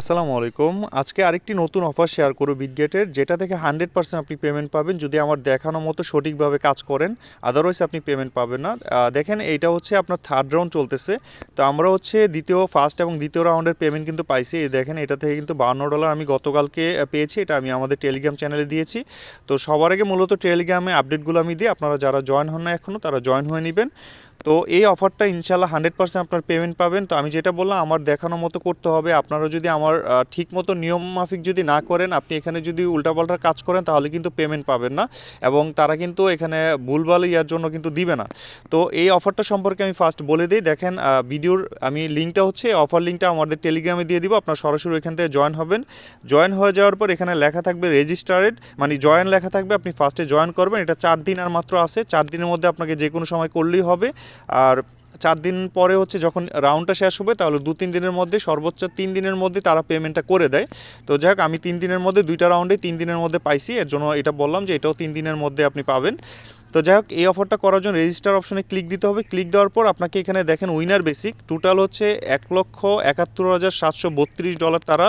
আসসালামু আলাইকুম। আজকে আরেকটি নতুন অফার শেয়ার করব বিটগেটের যেটা থেকে হান্ড্রেড পার্সেন্ট আপনি পেমেন্ট পাবেন যদি আমার দেখানো মতো সঠিকভাবে কাজ করেন আদারওয়াইজ আপনি পেমেন্ট পাবেন না। দেখেন, এইটা হচ্ছে আপনার থার্ড রাউন্ড চলতেছে। তো আমরা হচ্ছে দ্বিতীয় ফার্স্ট এবং দ্বিতীয় রাউন্ডের পেমেন্ট কিন্তু পাইছি। দেখেন, এটা থেকে কিন্তু বান্ন ডলার আমি গতকালকে পেয়েছি। এটা আমি আমাদের টেলিগ্রাম চ্যানেলে দিয়েছি। তো সবার আগে মূলত টেলিগ্রামে আপডেটগুলো আমি দিই। আপনারা যারা জয়েন হন না এখনও তারা জয়েন হয়ে নেবেন। তো এই অফারটা ইনশাল্লাহ হান্ড্রেড পার্সেন্ট আপনার পেমেন্ট পাবেন। তো আমি যেটা বললাম, আমার দেখানো মতো করতে হবে। আপনারা যদি আমার ঠিক মতো নিয়ম মাফিক যদি না করেন, আপনি এখানে যদি উল্টাপাল্টা কাজ করেন, তাহলে কিন্তু পেমেন্ট পাবেন না। এবং তারা কিন্তু এখানে ভুলভাল ইয়ার জন্য কিন্তু দিবে না। তো এই অফারটা সম্পর্কে আমি ফার্স্ট বলে দিই। দেখেন ভিডিওর, আমি লিঙ্কটা হচ্ছে অফার লিঙ্কটা আমাদের টেলিগ্রামে দিয়ে দিব। আপনার সরাসরি এখান থেকে জয়েন হবেন। জয়েন হয়ে যাওয়ার পর এখানে লেখা থাকবে রেজিস্টারেড মানে জয়েন লেখা থাকবে। আপনি ফার্স্টে জয়েন করবেন। এটা চার দিন আর মাত্র আছে। চার দিনের মধ্যে আপনাকে যে কোনো সময় করলেই হবে। আর চার দিন পরে হচ্ছে যখন রাউন্ডটা শেষ হবে, তাহলে দু, তিন দিনের মধ্যে, সর্বোচ্চ তিন দিনের মধ্যে তারা পেমেন্টটা করে দেয়। তো যাই হোক, আমি তিন দিনের মধ্যে, দুইটা রাউন্ডে তিন দিনের মধ্যে পাইছি। এর জন্য এটা বললাম যে এটাও তিন দিনের মধ্যে আপনি পাবেন। তো যাই হোক, এই অফারটা করার জন্য রেজিস্টার অপশনে ক্লিক দিতে হবে। ক্লিক দেওয়ার পর আপনাকে এখানে দেখেন উইনার বেসিক টোটাল হচ্ছে এক লক্ষ একাত্তর হাজার সাতশো বত্রিশ ডলার তারা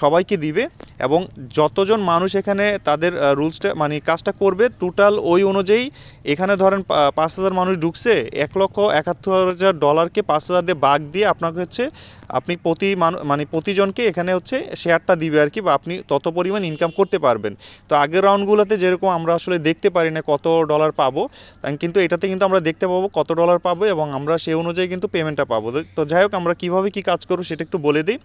সবাইকে দিবে এবং যতজন মানুষ এখানে তাদের রুলসটা মানে কাজটা করবে টোটাল ওই অনুযায়ী এখানে ধরেন পাঁচ হাজার মানুষ ঢুকছে, এক লক্ষ একাত্তর হাজার ডলারকে পাঁচ হাজার দিয়ে বাগ দিয়ে আপনাকে হচ্ছে, আপনি প্রতি মানে প্রতিজনকে এখানে হচ্ছে শেয়ারটা দিবে আর কি বা আপনি তত পরিমাণ ইনকাম করতে পারবেন। তো আগের রাউন্ডগুলোতে যেরকম আমরা আসলে দেখতে পারি না কত ডলার পাবো। কিন্তু এটাতে কিন্তু আমরা দেখতে পাবো কত ডলার পাবো এবং আমরা সেই অনুযায়ী কিন্তু পেমেন্টটা পাবো। তো- তো যাই হোক, আমরা কীভাবে কী কাজ করব সেটা একটু বলে দিই।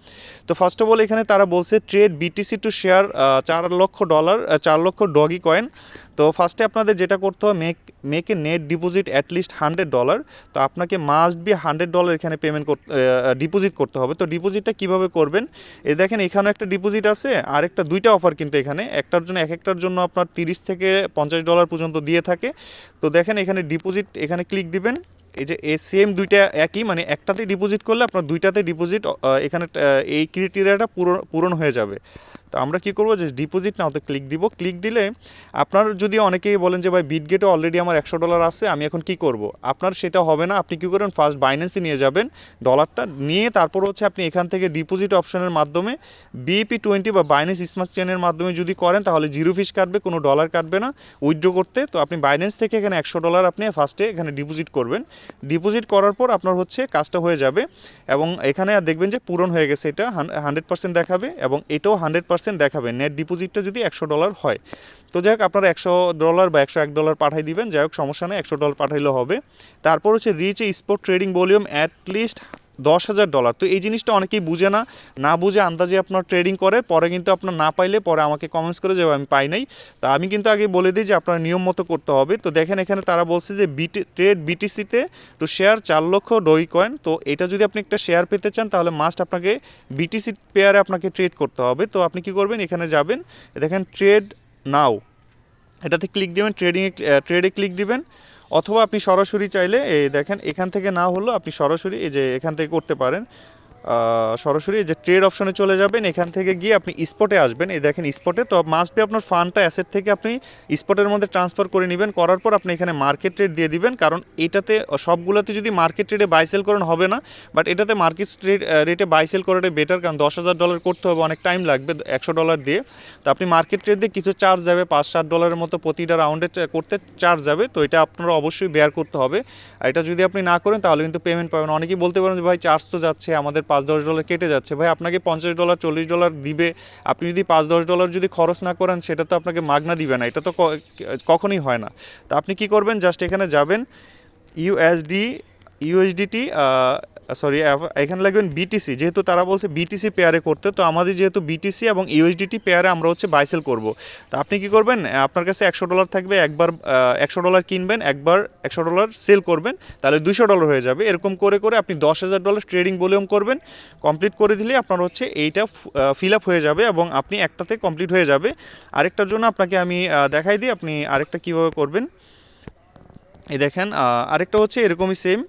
তো ফার্স্ট অফ অল এখানে তারা বলছে ট্রেড বিটিসি টু শেয়ার চার লক্ষ ডলার চার লক্ষ ডগি কয়েন তো ফার্স্টে আপনাদের যেটা করতে হবে make make a net deposit at least hundred dollar তো আপনাকে মাস্ট বি হান্ড্রেড ডলার এখানে পেমেন্ট ডিপোজিট করতে হবে। তো ডিপোজিটটা কীভাবে করবেন? এ দেখেন, এখানেও একটা ডিপোজিট আছে, আর একটা দুইটা অফার কিন্তু এখানে। একটার জন্য এক একটার জন্য আপনার তিরিশ থেকে পঞ্চাশ ডলার পর্যন্ত দিয়ে থাকে। তো দেখেন, এখানে ডিপোজিট এখানে ক্লিক দিবেন। এই যে এ সেম দুইটা একই মানে একটাতে ডিপোজিট করলে আপনার দুইটাতে ডিপোজিট এখানে এই ক্রিটেরিয়াটা পূরণ পূরণ হয়ে যাবে। তো আমরা কি করব? যে ডিপোজিট না নাওতে ক্লিক দিব। ক্লিক দিলে আপনার যদি অনেকেই বলেন যে, ভাই বিটগেটে অলরেডি আমার একশো ডলার আছে, আমি এখন কি করব? আপনার সেটা হবে না। আপনি কি করবেন ফার্স্ট বাইন্যান্সে নিয়ে যাবেন ডলারটা নিয়ে তারপর হচ্ছে আপনি এখান থেকে ডিপোজিট অপশনের মাধ্যমে বিএপি টোয়েন্টি বা বাইন্যান্স স্মার্ট চেনের মাধ্যমে যদি করেন, তাহলে জিরো ফিস কাটবে, কোনো ডলার কাটবে না উইথড্র করতে। তো আপনি বাইন্যান্স থেকে এখানে একশো ডলার আপনি ফার্স্টে এখানে ডিপোজিট করবেন। ডিপোজিট করার পর আপনার হচ্ছে কাজটা হয়ে যাবে এবং এখানে দেখবেন যে পূরণ হয়ে গেছে এটা। হান্ড্রেড পার্সেন্ট দেখাবে এবং এটাও হান্ড্রেড পার্সেন্ট দেখাবে। নেট ডিপোজিটটা যদি একশো ডলার হয়। তো যাই হোক, আপনারা একশো ডলার বা একশো এক ডলার পাঠাই দিবেন। যাই হোক, সমস্যা নেই, একশো ডলার পাঠাইলে হবে। তারপর হচ্ছে reach spot trading volume at least দশ হাজার ডলার তো এই জিনিসটা অনেকেই বুঝে না। না বুঝে আন্দাজে আপনার ট্রেডিং করে, পরে কিন্তু আপনার না পাইলে পরে আমাকে কমেন্টস করে যাবে আমি পাই নাই। তা আমি কিন্তু আগে বলে দিই যে, আপনার নিয়ম মতো করতে হবে। তো দেখেন এখানে তারা বলছে যে বিটি ট্রেড বিটিসিতে টু শেয়ার চার লক্ষ ডই কয়েন তো এটা যদি আপনি একটা শেয়ার পেতে চান, তাহলে মাস্ট আপনাকে বিটিসি পেয়ারে আপনাকে ট্রেড করতে হবে। তো আপনি কি করবেন? এখানে যাবেন। দেখেন ট্রেড নাও এটাতে ক্লিক দেবেন ট্রেডিংয়ে ট্রেডে ক্লিক দিবেন। অথবা আপনি সরাসরি চাইলে, এই দেখেন, এখান থেকে না হলেও আপনি সরাসরি এই যে এখান থেকে করতে পারেন। সরাসরি যে ট্রেড অপশনে চলে যাবেন, এখান থেকে গিয়ে আপনি স্পটে আসবেন। এই দেখেন স্পটে তো মাস্ট বি আপনার ফান্ডটা অ্যাসেট থেকে আপনি স্পটের মধ্যে ট্রান্সফার করে নেবেন। করার পর আপনি এখানে মার্কেট রেট দিয়ে দিবেন, কারণ এটাতে সবগুলোতে যদি মার্কেট রেটে বাই সেল করেন হবে না বাট এটাতে মার্কেট রেট রেটে বাই সেল করাটাই বেটার কারণ দশ হাজার ডলার করতে হবে, অনেক টাইম লাগবে একশো ডলার দিয়ে। তো আপনি মার্কেট রেট দিয়ে কিছু চার্জ যাবে, পাঁচ সাত ডলারের মতো প্রতিটা রাউন্ডে করতে চার্জ যাবে, তো এটা আপনারা অবশ্যই বেয়ার করতে হবে। আর এটা যদি আপনি না করেন, তাহলে কিন্তু পেমেন্ট পাবেন অনেকেই বলতে পারেন যে, ভাই চার্জ তো যাচ্ছে, আমাদের পাঁচ দশ ডলার কেটে যাচ্ছে। ভাই, আপনাকে পঞ্চাশ ডলার চল্লিশ ডলার দিবে। আপনি যদি পাঁচ দশ ডলার যদি খরচ না করেন, সেটা তো আপনাকে মাগনা দিবে না। এটা তো কখনোই হয় না। তা আপনি কি করবেন? জাস্ট এখানে যাবেন। ইউএসডি ইউএসডিটি সরি এখানে লাগবেন বিটিসি যেহেতু তারা বলছে বিটিসি পেয়ারে করতে, তো আমাদের যেহেতু বিটিসি এবং ইউএসডিটি পেয়ারে আমরা হচ্ছে বাইসেল করব। তো আপনি কি করবেন? আপনার কাছে একশো ডলার থাকবে, একবার একশো ডলার কিনবেন, একবার একশো ডলার সেল করবেন, তাহলে দুশো ডলার হয়ে যাবে। এরকম করে করে আপনি দশ হাজার ডলার ট্রেডিং ভলিউম করবেন কমপ্লিট করে দিলে আপনার হচ্ছে এইটা ফিল আপ হয়ে যাবে এবং আপনি একটাতে কমপ্লিট হয়ে যাবে। আরেকটার জন্য আপনাকে আমি দেখাই দিই, আপনি আরেকটা কীভাবে করবেন। এই দেখেন আরেকটা হচ্ছে এরকমই সেম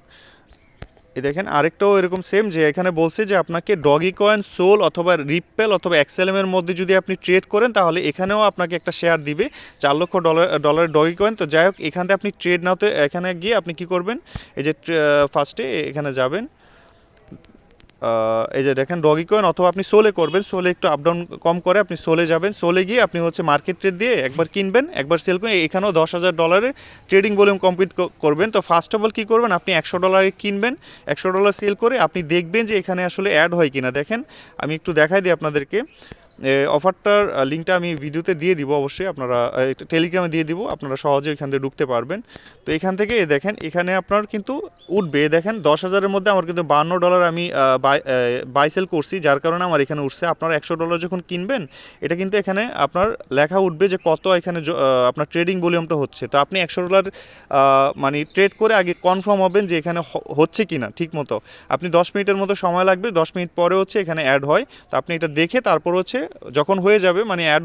এই দেখেন, আরেকটাও এরকম সেম যে এখানে বলছে যে আপনাকে ডগি কয়েন, সোল অথবা রিপেল অথবা এক্সেলএমের মধ্যে যদি আপনি ট্রেড করেন, তাহলে এখানেও আপনাকে একটা শেয়ার দিবে। চার লক্ষ ডলার, ডলারের ডগি কয়েন। তো যাই হোক, এখান আপনি ট্রেড নাওতে, এখানে গিয়ে আপনি কি করবেন? এই যে ফার্স্টে এখানে যাবেন। এই যে দেখেন ডগি কয়েন অথবা আপনি সোলে করবেন, সোলে একটু আপডাউন কম করে আপনি সোলে যাবেন, সোলে গিয়ে আপনি হচ্ছে মার্কেট ট্রেড দিয়ে একবার কিনবেন, একবার সেল করে, এখানেও দশ হাজার ডলারের ট্রেডিং ভলিউম কমপ্লিট করবেন। তো ফার্স্ট অফ অল কী করবেন, আপনি একশো ডলারে কিনবেন, একশো ডলার সেল করে আপনি দেখবেন যে এখানে আসলে অ্যাড হয় কিনা। দেখেন, আমি একটু দেখাই দিই আপনাদেরকে। অফারটার লিঙ্কটা আমি ভিডিওতে দিয়ে দিব অবশ্যই, আপনারা টেলিগ্রামে দিয়ে দিব, আপনারা সহজে এখান থেকে ঢুকতে পারবেন। তো এখান থেকে দেখেন, এখানে আপনার কিন্তু উঠবে দেখেন, দশ হাজারের মধ্যে আমার কিন্তু বান্ন ডলার আমি বাই সেল করছি, যার কারণে আমার এখানে উঠছে। আপনার একশো ডলার যখন কিনবেন, এটা কিন্তু এখানে আপনার লেখা উঠবে যে কত এখানে আপনার ট্রেডিং ভলিউমটা হচ্ছে। তো আপনি একশো ডলার মানে ট্রেড করে আগে কনফার্ম হবেন যে এখানে হচ্ছে কি না ঠিক মতো। আপনি দশ মিনিটের মতো সময় লাগবে, দশ মিনিট পরে হচ্ছে এখানে অ্যাড হয়। তো আপনি এটা দেখে তারপর হচ্ছে যখন হয়ে যাবে মানে অ্যাড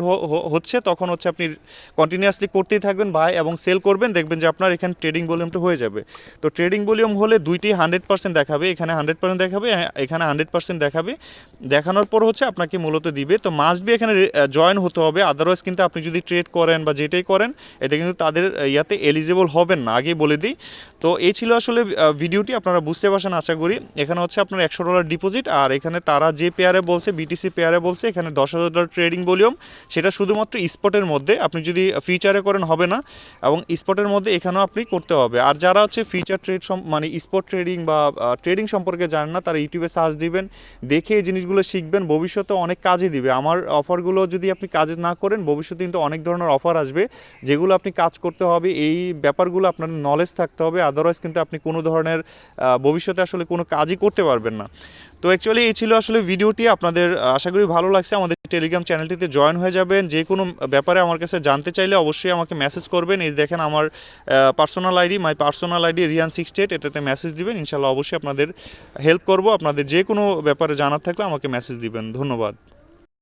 হচ্ছে, তখন হচ্ছে আপনি কন্টিনিউয়াসলি করতেই থাকবেন বাই এবং সেল করবেন, দেখবেন যে আপনার এখানে ট্রেডিং ভলিউমটা হয়ে যাবে। তো ট্রেডিং ভলিউম হলে দুইটি হান্ড্রেড পার্সেন্ট দেখাবে, এখানে হান্ড্রেড পার্সেন্ট দেখাবে এখানে হান্ড্রেড পার্সেন্ট দেখাবে। দেখানোর পর হচ্ছে আপনাকে মূলত দিবে, তো মাস্ট বি এখানে জয়েন হতে হবে আদারওয়াইজ কিন্তু আপনি যদি ট্রেড করেন বা যেটাই করেন এটা কিন্তু তাদের ইয়াতে এলিজিবল হবেন না, আগেই বলে দিই। তো এই ছিল আসলে ভিডিওটি, আপনারা বুঝতে পারছেন, আশা করি। এখানে হচ্ছে আপনার একশো ডলার ডিপোজিট আর এখানে তারা যে পেয়ারে বলছে বিটিসি পেয়ারে বলছে, এখানে দশ হাজার ডলার ট্রেডিং ভলিউম, সেটা শুধুমাত্র স্পটের মধ্যে আপনি যদি ফিচারে করেন হবে না, এবং স্পটের মধ্যে এখানেও আপনি করতে হবে। আর যারা হচ্ছে ফিচার ট্রেড মানে স্পট ট্রেডিং বা ট্রেডিং সম্পর্কে জানেন না, তারা ইউটিউবে সার্চ দিবেন, দেখে এই জিনিসগুলো শিখবেন, ভবিষ্যতে অনেক কাজে দিবে। আমার অফারগুলো যদি আপনি কাজে না করেন, ভবিষ্যতে কিন্তু অনেক ধরনের অফার আসবে, যেগুলো আপনি কাজ করতে হবে। এই ব্যাপারগুলো আপনার নলেজ থাকতে হবে আদারওয়াইজ কিন্তু আপনি কোনো ধরনের ভবিষ্যতে আসলে কোনো কাজই করতে পারবেন না। তো অ্যাকচুয়ালি এই ছিল আসলে ভিডিওটি, আপনাদের আশা করি ভালো লাগছে। আমাদের টেলিগ্রাম চ্যানেলটিতে জয়েন হয়ে যাবেন। যে কোনো ব্যাপারে আমার কাছে জানতে চাইলে অবশ্যই আমাকে মেসেজ করবেন। এই দেখেন আমার personal ID my personal ID Riyan sixty eight এটাতে মেসেজ দিবেন। ইনশাল্লাহ অবশ্যই আপনাদের হেল্প করব। আপনাদের যে কোনো ব্যাপারে জানার থাকলে আমাকে মেসেজ দিবেন। ধন্যবাদ।